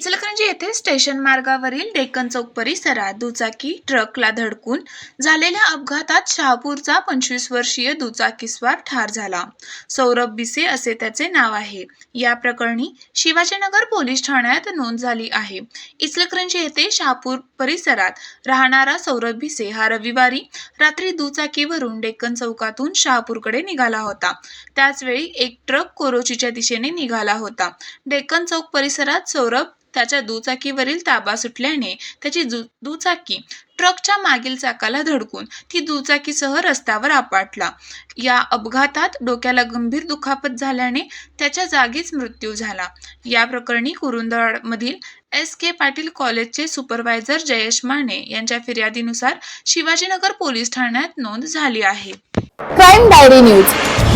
इचलकरंजी येथे स्टेशन मार्गावरील डेक्कन चौक परिसरात दुचाकी ट्रकला धडकून झालेल्या अपघातात शहापूरचा पंचवीस वर्षीय दुचाकीस्वार ठार झाला. सौरभ बिसे असे त्याचे नाव आहे. या प्रकरणी शिवाजीनगर पोलीस ठाण्यात नोंद झाली आहे. इचलकरंजी येथे शहापूर परिसरात राहणारा सौरभ भिसे हा रविवारी रात्री दुचाकीवरून डेक्कन चौकातून शहापूरकडे निघाला होता. त्याचवेळी एक ट्रक कोरोचीच्या दिशेने निघाला होता. डेक्कन चौक परिसरात सौरभ त्याच्या दुचाकीवरील ताबा सुटल्याने त्याची दु दुचाकी ट्रकच्या मागील चाकाला धडकून ती दुचाकीसह रस्त्यावर आपटला. या अपघातात डोक्याला गंभीर दुखापत झाल्याने त्याच्या जागीच मृत्यू झाला. या प्रकरणी कुरुंदवाडमधील एस के पाटील कॉलेजचे सुपरवायझर जयेश माने यांच्या फिर्यादीनुसार शिवाजीनगर पोलीस ठाण्यात नोंद झाली आहे. Crime diary news.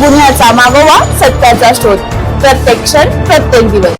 गुन्ह्याचा मागोवा सत्याचा शोध. प्रत्येक क्षण प्रत्येक दिवस.